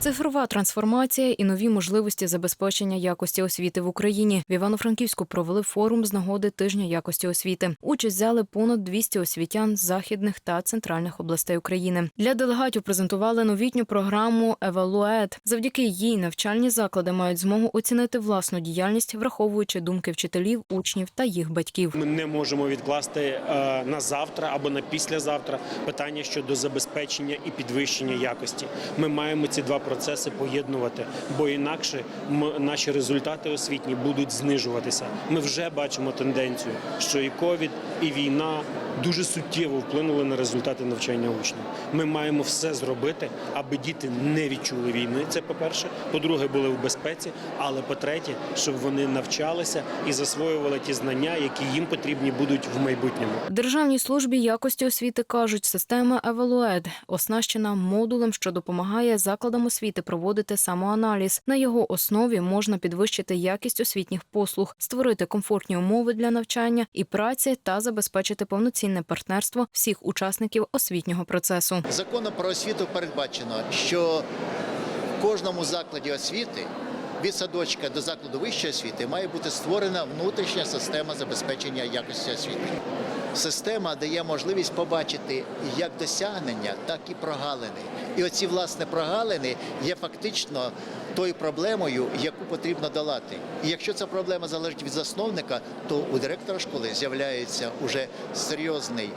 Цифрова трансформація і нові можливості забезпечення якості освіти в Україні. В Івано-Франківську провели форум з нагоди тижня якості освіти. Участь взяли понад 200 освітян з західних та центральних областей України. Для делегатів презентували новітню програму Евалует. Завдяки їй навчальні заклади мають змогу оцінити власну діяльність, враховуючи думки вчителів, учнів та їх батьків. Ми не можемо відкласти е, на завтра або на післязавтра питання щодо забезпечення і підвищення якості. Ми маємо ці два процеси поєднувати, бо інакше наші результати освітні будуть знижуватися. Ми вже бачимо тенденцію, що і ковід, і війна дуже суттєво вплинули на результати навчання учнів. Ми маємо все зробити, аби діти не відчули війни. Це по-перше. По-друге, були в безпеці. Але по-третє, щоб вони навчалися і засвоювали ті знання, які їм потрібні будуть в майбутньому. Державній службі якості освіти кажуть, система Евалует оснащена модулем, що допомагає закладам освіти проводити самоаналіз. На його основі можна підвищити якість освітніх послуг, створити комфортні умови для навчання і праці та забезпечити повноцінне партнерство всіх учасників освітнього процесу. Законом про освіту передбачено, що в кожному закладі освіти від садочка до закладу вищої освіти має бути створена внутрішня система забезпечення якості освіти. Система дає можливість побачити як досягнення, так і прогалини. І оці власне прогалини є фактично тою проблемою, яку потрібно долати. І якщо ця проблема залежить від засновника, то у директора школи з'являється уже серйозний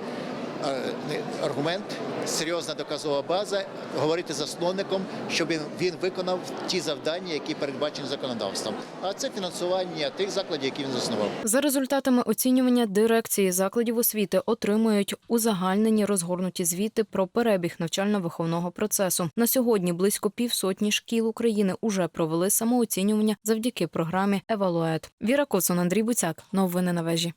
аргумент, серйозна доказова база говорити засновником, щоб він, він виконав ті завдання, які передбачені законодавством. А це фінансування тих закладів, які він заснував. За результатами оцінювання дирекції закладів освіти отримують узагальнені розгорнуті звіти про перебіг навчально-виховного процесу. На сьогодні близько півсотні шкіл України уже провели самооцінювання завдяки програмі Евалует. Віра Коцун, Андрій Буцяк. Новини на вежі.